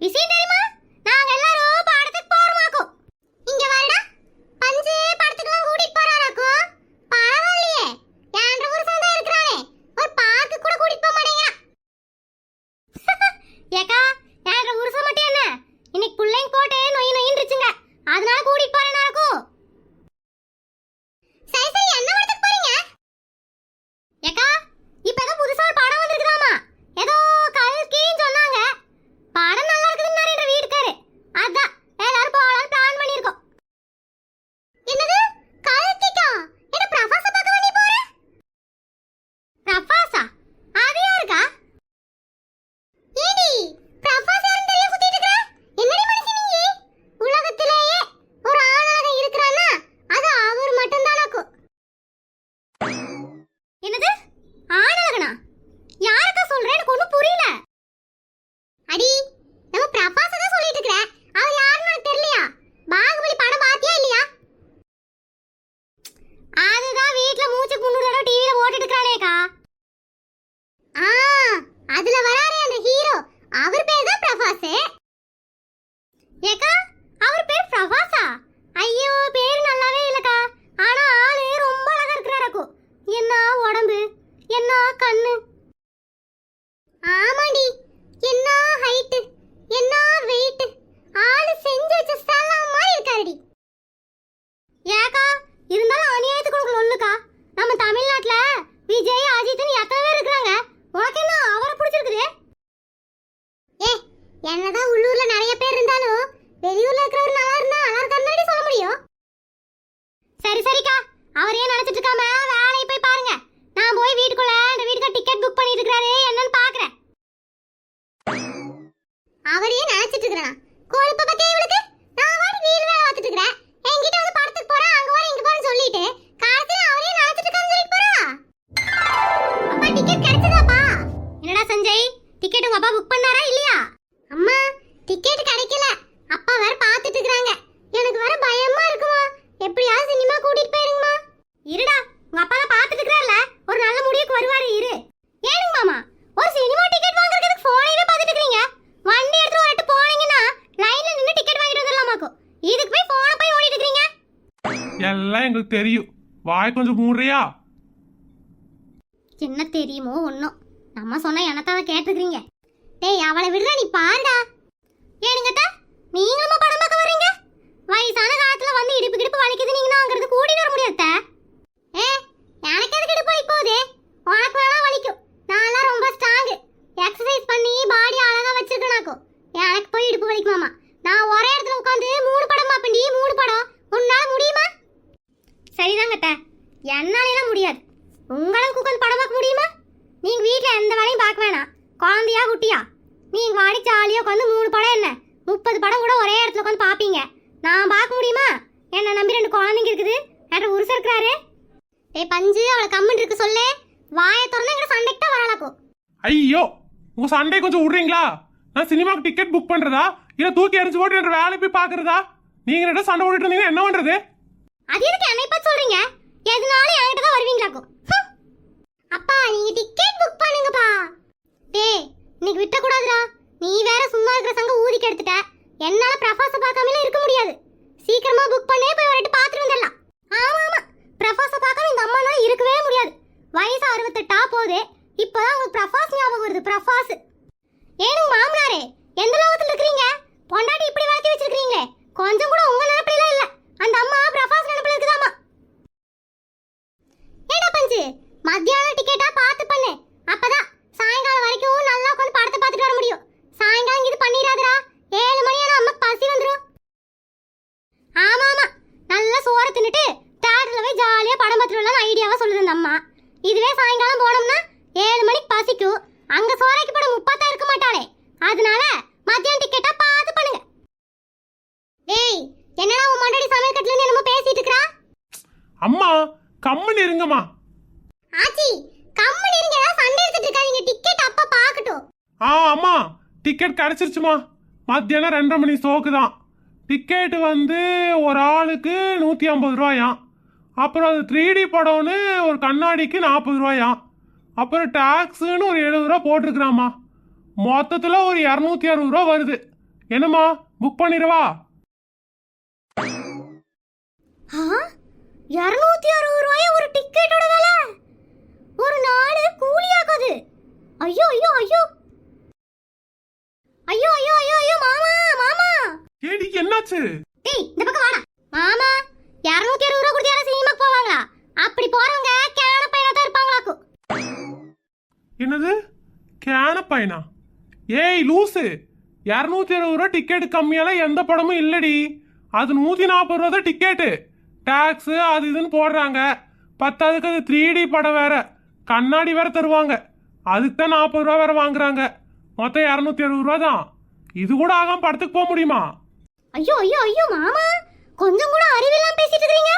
You see this? என்னதான் உள்ளு எனக்கு தெரியும். வாய் கொஞ்சம் மூடுறியா? என்ன தெரியுமோ ஒன்றும் நம்ம சொன்ன எனத்தான் கேட்டுக்கிறீங்க டேய் அவளை விடுற நீ பாருடா. ஏனுங்கத்தா நீங்க படம் பார்க்க வர்றீங்க வயசான காலத்துல வந்து இடுப்பு கிடுப்பு வலிக்குது நீங்க அங்கிறது கூட்டிட்டு வர முடியாத ஏ எனக்கு எதுக்கு இடுப்பு வலி போகுது உனக்கு வேணா வலிக்கும் நான்லாம் ரொம்ப ஸ்ட்ராங் எக்ஸசைஸ் பண்ணி பாடி அழகா வச்சிருக்கேனாக்கும் எனக்கு போய் இடுப்பு வலிக்குமாமா நான் ஒரே இடத்துல உட்காந்து மூணு படம் பார்ப்பேன்டி மூணு படம் உன்னால முடியுமா சரிதாங்கட்ட என்னாலலாம் முடியாது உங்களுக்கு உட்காந்து படம் பார்க்க முடியுமா? நீங்க வீட்ல எந்த வேலையும் பார்க்க வேணாம். குழந்தையா குட்டியா? நீங்க வாடி ஜாலியா உட்காந்து மூணு படம் என்ன? முப்பது படம் கூட ஒரே இடத்துல உட்காந்து பாப்பீங்க நான் பார்க்க முடியுமா? என்ன நம்பி ரெண்டு குழந்தைங்க இருக்குது. என்ற உருசு இருக்கிறாரு? ஏய் பஞ்சு அவளை கம்மன் இருக்கு சொல்லு. வாயை திறந்து எங்க சண்டைக்கு தான் வரலாக்கும் ஐயோ உங்க சண்டை கொஞ்சம் விடுறீங்களா? நான் சினிமாக்கு டிக்கெட் புக் பண்றதா? இல்ல தூக்கி எறிஞ்சு போட்டு என்ற வேலை போய் பாக்குறதா நீங்க ரெண்டும் சண்டை போட்டுட்டு இருந்தீங்கன்னா என்ன பண்றது? அது எதுக்கு என்னை பார்த்து சொல்றீங்க? எதுனாலும் என்கிட்ட தான் வருவீங்களாக்கும். அப்பா நீங்க டிக்கெட் புக் பண்ணுங்கப்பா. டேய் இன்னைக்கு விட்ட கூடாதுடா நீ வேற சும்மா இருக்கிற சங்க ஊதிக்கு எடுத்துட்ட. என்னால பிரபாச பார்க்காமல இருக்க முடியாது. சீக்கிரமா புக் பண்ணே போய் வரட்டு பாத்துட்டு வந்துடலாம். ஆமா ஆமா. பிரபாச பார்க்காம இந்த அம்மானால இருக்கவே முடியாது. வயசு அறுபத்தெட்டா போகுது. இப்பதான் உங்களுக்கு பிரபாஸ் ஞாபகம் வருது பிரபாஸ். ஏனும் மாமனாரே எந்த லோகத்துல இருக்கிறீங்க? பொண்டாட்டி இப்படி வளர்த்தி வச்சிருக்கீங்களே கொஞ்சம் கூட உங்களால நினைப்பில இல்ல அந்த அம்மா பிரபாஸ் நினைப்பில இருக்குதாமா ஏடா மத்தியானம் டிக்கெட்டா பார்த்து பண்ணு. அப்பதான் சாயங்காலம் வரைக்கும் நல்லா உட்காந்து படத்தை பார்த்துட்டு வர முடியும். சாயங்காலம் இது பண்ணிடாதடா. ஏழு மணி ஆனா அம்மா பசி வந்துடும் ஆமா ஆமா. நல்லா சோற தின்னுட்டு தேட்டர்ல போய் ஜாலியா படம் பார்த்துட்டு வரலாம்னு ஐடியாவா சொல்லுது அந்த அம்மா. இதுவே சாயங்காலம் போனோம்னா ஏழு மணிக்கு பசிக்கும். அங்க சோறைக்கு படம் முப்பத்தா இருக்க மாட்டாளே. அதனால மத்தியானம் டிக்கெட்டா பார்த்து பண்ணுங்க. டேய் என்னடா உன் மண்டடி சமையல் கட்டுல இருந்து என்னமோ பேசிட்டு இருக்கா அம்மா கம்முன்னு இருங்கம்மா. ஆச்சி கம்மன் இருங்க. ஏதாவது சண்டை எடுத்துட்டு இருக்காதீங்க. டிக்கெட் அப்ப பார்க்கட்டும். ஆ அம்மா டிக்கெட் கிடைச்சிருச்சுமா. மத்தியானம் ரெண்டரை மணி ஸ்டோக்கு தான். டிக்கெட் வந்து ஒரு ஆளுக்கு நூற்றி ஐம்பது ரூபாயாம் அப்புறம் அது த்ரீ டி படம்னு ஒரு கண்ணாடிக்கு நாற்பது ரூபாயாம் அப்புறம் டாக்ஸுன்னு ஒரு எழுபது ரூபா போட்டிருக்கிறாம்மா. மொத்தத்தில் ஒரு இரநூத்தி அறுபது ரூபா வருது. என்னம்மா புக் பண்ணிடவா? இரநூத்தி அறுபது ரூபாய ஒரு டிக்கெட்டோட விலை? ஒரு நாள் கூலியாக்குது ஐயோ ஐயோ ஐயோ. ஐயோ ஐயோ ஐயோ ஐயோ மாமா மாமா. ஏடி என்னாச்சு? டேய் இந்த பக்கம் வாடா. மாமா இரநூத்தி அறுபது ரூபா கொடுத்து யாரும் சினிமாக்கு போவாங்களா? அப்படி போறவங்க கேன பையனா தான் இருப்பாங்களாக்கும். என்னது? கேன பையனா? ஏய் லூசு. இரநூத்தி அறுபது ரூபா டிக்கெட் கம்மியால எந்த படமும் இல்லடி. அது நூற்றி நாற்பது ரூபா தான் டிக்கெட்டு டேக்ஸு அது இதுன்னு போடுறாங்க. பத்தாவதுக்கு அது த்ரீ டி படம் வேற. கண்ணாடி வேற தருவாங்க. அதுக்கு தான் நாற்பது ரூபா வேற வாங்குறாங்க. மொத்தம் இரநூத்தி அறுபது ரூபா தான். இது கூட ஆகாம படத்துக்கு போக முடியுமா? ஐயோ ஐயோ ஐயோ மாமா. கொஞ்சம் கூட அறிவில்லாம பேசிட்டு இருக்கீங்க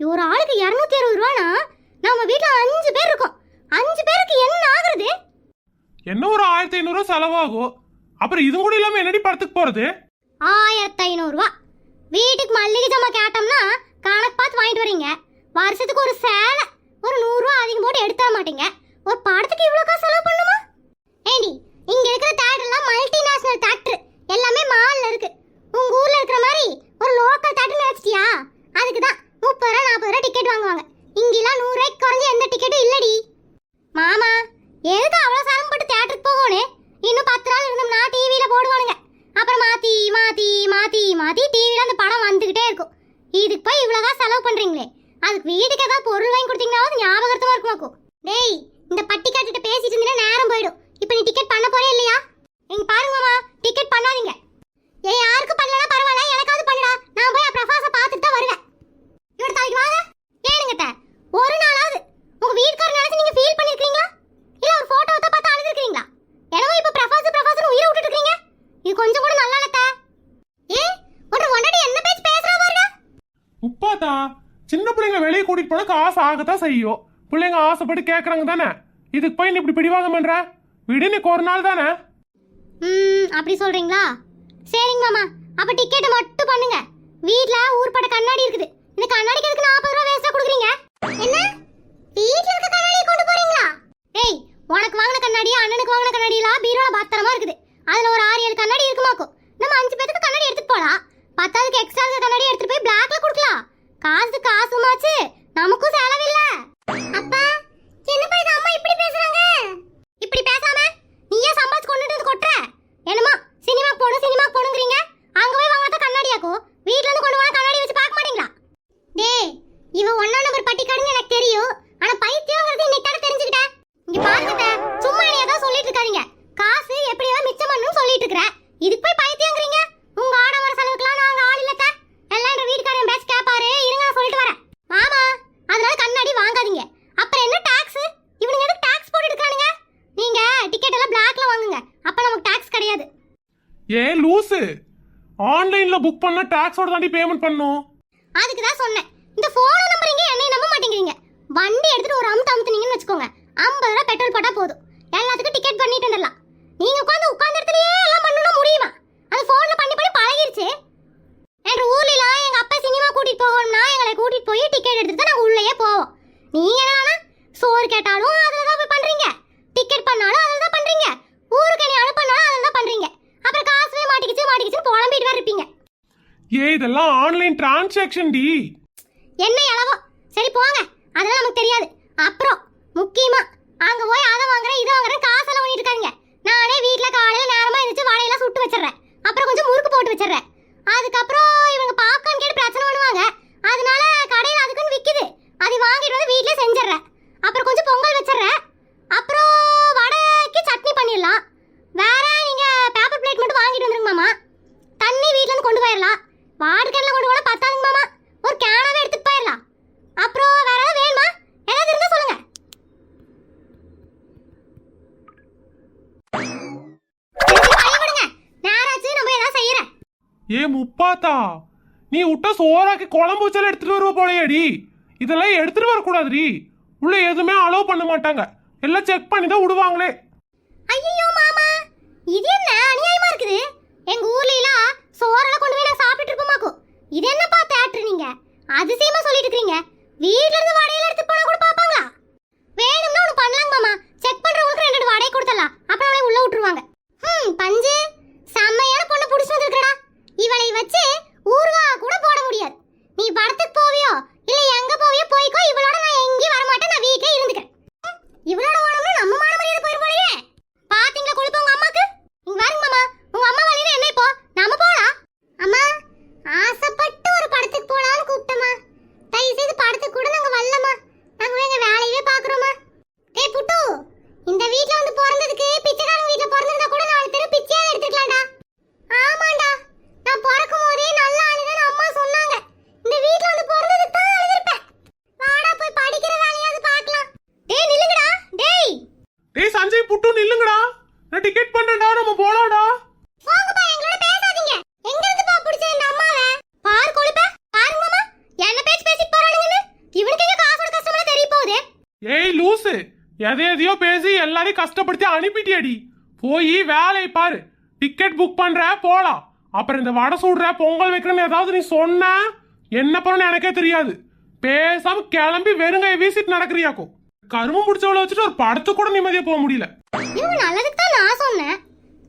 ஒரு ஆளுக்கு இரநூத்தி அறுபது ரூபானா? நம்ம வீட்ல அஞ்சு பேர் இருக்கோம். அஞ்சு பேருக்கு என்ன ஆகுறது? என்ன ஒரு ஆயிரத்தி ஐநூறுரூவா செலவாகும்? அப்புறம் இது கூட இல்லாமல் என்னடி படத்துக்கு போகிறது ஆயிரத்தி ஐநூறுரூவா வீட்டுக்கு மல்லிகை ஜாமான் கேட்டோம்னா கணக்கு பார்த்து வாங்கிட்டு வரீங்க. வருஷத்துக்கு ஒரு சேலை. ஒரு நூறுரூவா அதிகம் போட்டு எடுத்துட மாட்டீங்க? ஒரு படத்துக்கு இவ்வளோ காசு செலவு பண்ணுமா? ஏண்டி இங்கே இருக்கிற தேட்டர்லாம் மல்டி நேஷனல் தேட்டர் எல்லாமே மாலில் இருக்கு. உங்கள் ஊரில் இருக்கிற மாதிரி ஒரு லோக்கல் தேட்டர்னு நினைச்சிட்டியா? அதுக்கு தான் முப்பது ரூபா நாற்பது ரூபா டிக்கெட் வாங்குவாங்க. இங்கெல்லாம் நூறுரூவாய்க்கு ரூபாய்க்கு குறைஞ்ச எந்த டிக்கெட்டும் இல்லடி மாமா எதுக்கு அவ்வளோ சிரமப்பட்டு தேட்டருக்கு போகணும் இன்னும் பத்து நாள் இருந்தோம்னா டிவியில போடுவானுங்க அப்புறம் மாத்தி மாத்தி மாத்தி மாத்தி டிவில அந்த படம் வந்துகிட்டே இருக்கும் இதுக்கு போய் இவ்வளவு செலவு பண்றீங்களே அதுக்கு வீட்டுக்கு ஏதாவது பொருள் வாங்கி கொடுத்தீங்கன்னாவது ஞாபகத்தமா இருக்குமாக்கும் டேய் இந்த பட்டி கட்டிட்டு பேசிட்டு இருந்தீங்கன்னா நேரம் போயிடும் இப்போ நீ டிக்கெட் பண்ண போறே இல்லையா இங்க பாருங்க மாமா டிக்கெட் பண்ணாதீங்க ஏன் யாருக்கு பண்ணலனா பரவாயில்ல எனக்காவது பண்ணுடா நான் போய் பிரகாச பார்த்துட்டு தான் வருவேன் இவர் தலைக்கு வாங்க ஏனுங்க அத்தை, ஒரு நாளாவது உங்க வீட்டுக்காரர் நினைச்சு நீங்க ஃபீல் பண்ணிருக்கீங்களா இல்ல ஒரு போட்டோவை தான் பார்த்து அழுதுருக்கீங்களா என்னவோ இப்ப பிரகாச பிரகாசன் உயிரை விட்டுட்டு இருக்கீங்க இது கொஞ்சம் கூட நல்லா இல்ல ஏ ஒரு ஒன்னடி என்ன பேச்சு பேசுறா பாருடா உப்பாத்தா சின்ன பிள்ளைங்க வெளியே கூட்டிட்டு போனக்கு காசு ஆகத்தான் செய்யும். பிள்ளைங்க ஆசைப்பட்டு கேட்கறாங்க தானே? இதுக்கு போய் நீ இப்படி பிடிவாதம் பண்ற? விடு ஒரு நாள் தானே? ம் அப்படி சொல்றீங்களா? சரிங்க மாமா. அப்ப டிக்கெட் மட்டும் பண்ணுங்க. வீட்ல ஊர்பட்ட கண்ணாடி இருக்குது. இந்த கண்ணாடிக்கு எதுக்கு நாற்பது ரூபா வேஸ்டா குடுக்குறீங்க? என்ன? வீட்ல இருக்க கண்ணாடி கொண்டு போறீங்களா? டேய் உனக்கு வாங்கின கண்ணாடி அண்ணனுக்கு வாங்கின கண்ணாடி எல்லாம் பீரோல பத்திரமா இருக்குது. அதுல ஒரு ஆறு ஏழு கண்ணாடி இருக்குமாக்கும். நம்ம அஞ்சு பேத்துக்கு கண்ணாடி எடுத்துட்டு போலாம். பத்தாவதுக்கு எக்ஸ்ட்ரா கண்ணாடி எடுத்துட்டு போய் பிளாக்ல கொடுக்கலாம். காசு காசுமாச்சு நமக்கும் செலவில்ல. அப்பா என்னப்பா இது அம்மா இப்படி பேசுறாங்க? இப்படி பேசாம நீயே சம்பாதிச்சு கொண்டுட்டு வந்து கொட்டுற. என்னமா சினிமா போகணும் சினிமா போகணுங்கிறீங்க அங்க போய் வாங்காத கண்ணாடியாக்கும் வீட்ல இருந்து கொண்டு வர கண்ணாடி வச்சு பார்க்க மாட்டீங்களா டேய் இவ ஒண்ணா நம்பர் பட்டிக்காடுன்னு எனக்கு தெரியும் ஆனா பைத்தியங்கிறது இன்னைக்கு தானே தெரிஞ்சுக்கிட்டேன் இங்க பாருங்க அத்தை, சும்மா நீ ஏதோ சொல்லிட்டு இருக்காதீங்க காசு எப்படியாவது மிச்சம் பண்ணணும்னு சொல்லிட்டு இருக்கிற இதுக்கு போய் பைத்தியங்கிறீங்க உங்க ஆடம்பர செலவுக்குலாம் நாங்க ஆள் இல்லத்த எல்லாம் எங்க வீட்டுக்காரன் பேச்சு கேப்பாரு இருங்க நான் சொல்லிட்டு வரேன் மாமா அதனால கண்ணாடி வாங்காதீங்க அப்புறம் என்ன டாக்ஸ் இவனுங்க எதுக்கு டாக்ஸ் போட்டு எடுக்கிறானுங்க நீங்க டிக்கெட் எல்லாம் பிளாக்ல வாங்குங்க அப்ப நமக்கு டாக்ஸ் கிடையாது ஏ லூசு. ஆன்லைன்ல புக் பண்ண டாக்ஸோட தாண்டி பேமெண்ட் பண்ணும். அதுக்கு தான் சொன்னேன். இந்த ஃபோன் நம்புறீங்க என்னைய நம்ப மாட்டேங்கிறீங்க. வண்டி எடுத்துட்டு ஒரு அமுத்து அமுத்துனீங்கன்னு வச்சுக்கோங்க. ஐம்பது ரூபா பெட்ரோல் போட்டா போதும். எல்லாத்துக்கும் டிக்கெட் பண்ணிட்டு வந்துடலாம். நீங்க உட்காந்து உட்கார்ந்த இடத்துலயே எல்லாம் பண்ணணும் முடியுமா அது போன்ல பண்ணி பண்ணி பழகிருச்சு என்ற ஊர்லாம் எங்க அப்பா சினிமா கூட்டிட்டு போகணும்னா எங்களை கூட்டிட்டு போய் டிக்கெட் எடுத்துட்டு தான் நாங்க உள்ளேயே போவோம் நீங்க என்னன்னா சோறு கேட்டாலும் அதில் தான் போய் பண்றீங்க டிக்கெட் பண்ணாலும் அதில் தான் பண்றீங்க ஊருக்கு என்ன அனுப்பினாலும் அதில் தான் பண்றீங்க அப்புறம் காசுவே மாட்டிக்கிச்சு மாட்டிக்கிச்சு புலம்பிட்டு வேற இருப்பீங்க ஏ இதெல்லாம் டிரான்சாக்ஷன் டி. என்ன அளவோ? சரி போங்க. அதெல்லாம் நமக்கு தெரியாது. அப்புறம் முக்கியமா அங்க போய் அதை வாங்குறேன் இதை வாங்குறேன் காசெல்லாம் பண்ணிட்டு இருக்காங்க நானே வீட்ல காலையில நேரமா எழுந்துச்சு வாழையெல்லாம் சுட்டு வச்சிடுறேன். அப்புறம் கொஞ்சம் முறுக்கு போட்டு வச்சிடுறேன். அதுக்கப்புறம் இவங்க பாக்கான்னு கேட்டு பிரச்சனை பண்ணுவாங்க. அதனால கடையில் அதுக்குன்னு விற்கிது அதை வாங்கிட்டு வந்து வீட்லயே செஞ்சிடுறேன். அப்புறம் கொஞ்சம் பொங்கல் வச்சிடுறேன். அப்புறம் வடைக்கு சட்னி பண்ணிடலாம். வேற நீங்க பேப்பர் பிளேட் மட்டும் வாங்கிட்டு வந்துருங்க மாமா தண்ணி வீட்ல இருந்து கொண்டு கேன்ல கொண்டு போனா பத்தாதுங்க மாமா. ஒரு கேனாவே எடுத்துட்டு போயிடலாம். அப்புறம் வேற ஏதாவது வேணுமா? ஏதாவது இருந்தா சொல்லுங்க. ஏ முப்பாத்தா நீ விட்ட சோறாக்கி குழம்பு வச்சாலும் எடுத்துட்டு வருவ போலையாடி. இதெல்லாம் எடுத்துட்டு வரக்கூடாதுடி. உள்ள எதுவுமே அலோவ் பண்ண மாட்டாங்க. எல்லாம் செக் பண்ணி தான் விடுவாங்களே. ஐயோ மாமா. இது என்ன அநியாயமா இருக்குது? எங்க ஊர்ல சோறெல்லாம் கொண்டு போய் நான் சாப்பிட்டு இருப்போமாக்கும் இது என்னப்பா தேட்டர் நீங்க? அதிசயமா சொல்லிட்டு இருக்கீங்க வீட்ல இருந்து வடையில எடுத்து போனா கூட பாப்பாங்களா வேணும்னா ஒன்று பண்ணலாங்க. டிக்கெட் புக் பண்ற போலாம். அப்புறம் இந்த வடை சுடுற பொங்கல் வைக்கிறேன்னு ஏதாவது நீ சொன்ன என்ன பண்ணு எனக்கே தெரியாது. பேசாம கிளம்பி வெறுங்கைய வீசிட்டு நடக்கிறியாக்கும் கருமம் பிடிச்சவளை வச்சுட்டு ஒரு படத்துக்கு கூட நிம்மதியா போக முடியல. இவங்க நல்லதுக்கு தான் நான் சொன்னேன்.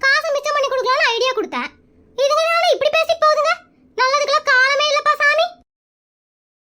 காசு மிச்சம் பண்ணி கொடுக்கலாம்னு ஐடியா கொடுத்தேன். இதுங்க இப்படி பேசிட்டு போகுதுங்க? நல்லதுக்கெல்லாம் காலமே இல்லப்பா சாமி.